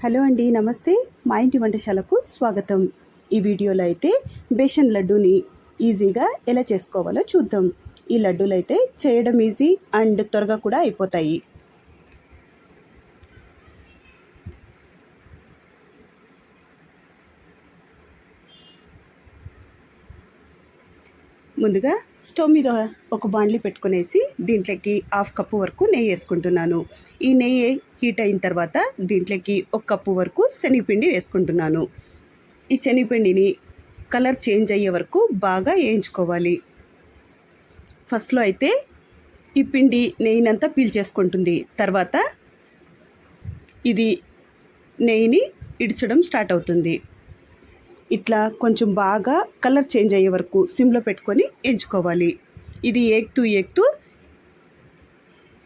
Hello అండి నమస్తే. మా ఇంటి వంటశాలకు స్వాగతం. ఈ వీడియోలో అయితే బేషన్ లడ్డూని ఈజీగా ఎలా చేసుకోవాలో చూద్దాం. ఈ లడ్డూలు అయితే చేయడం ఈజీ అండ్ త్వరగా కూడా అయిపోతాయి. ముందుగా స్టవ్ మీద ఒక బాండ్లీ పెట్టుకునేసి దీంట్లోకి హాఫ్ కప్పు వరకు నెయ్యి వేసుకుంటున్నాను. ఈ నెయ్యి హీట్ అయిన తర్వాత దీంట్లోకి ఒక కప్పు వరకు శనగపిండి వేసుకుంటున్నాను. ఈ శనగపిండిని కలర్ చేంజ్ అయ్యే వరకు బాగా వేయించుకోవాలి. ఫస్ట్లో అయితే ఈ పిండి నెయ్యినంతా పీల్చేసుకుంటుంది తర్వాత ఇది నెయ్యిని ఇడ్చడం స్టార్ట్ అవుతుంది. ఇట్లా కొంచెం బాగా కలర్ చేంజ్ అయ్యే వరకు సిమ్లో పెట్టుకొని ఎంచుకోవాలి. ఇది ఏగుతూ ఏగుతూ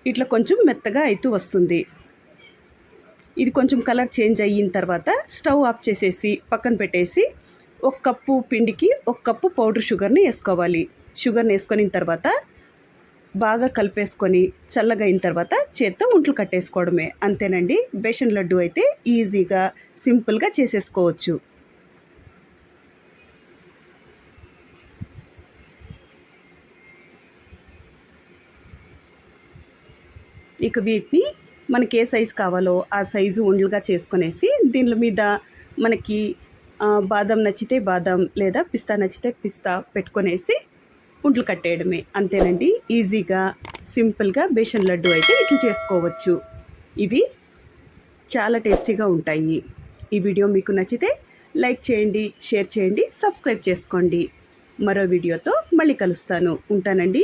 ఇట్లా కొంచెం మెత్తగా అవుతూ వస్తుంది. ఇది కొంచెం కలర్ చేంజ్ అయిన తర్వాత స్టవ్ ఆఫ్ చేసేసి పక్కన పెట్టేసి ఒక కప్పు పిండికి ఒక కప్పు పౌడర్ షుగర్ని వేసుకోవాలి. షుగర్ని వేసుకొని తర్వాత బాగా కలిపేసుకొని చల్లగా అయిన తర్వాత చేత్తో ఉంట్లు కట్టేసుకోవడమే. అంతేనండి. బేషన్ లడ్డు అయితే ఈజీగా సింపుల్గా చేసేసుకోవచ్చు. ఇక వీటిని మనకి ఏ సైజు కావాలో ఆ సైజు ఉండలుగా చేసుకునేసి దీని మీద మనకి బాదం నచ్చితే బాదం లేదా పిస్తా నచ్చితే పిస్తా పెట్టుకునేసి ఉంట్లు కట్టేయడమే. అంతేనండి. ఈజీగా సింపుల్గా బేషన్ లడ్డు అయితే ఇట్లు చేసుకోవచ్చు. ఇవి చాలా టేస్టీగా ఉంటాయి. ఈ వీడియో మీకు నచ్చితే లైక్ చేయండి షేర్ చేయండి సబ్స్క్రైబ్ చేసుకోండి. మరో వీడియోతో మళ్ళీ కలుస్తాను. ఉంటానండి.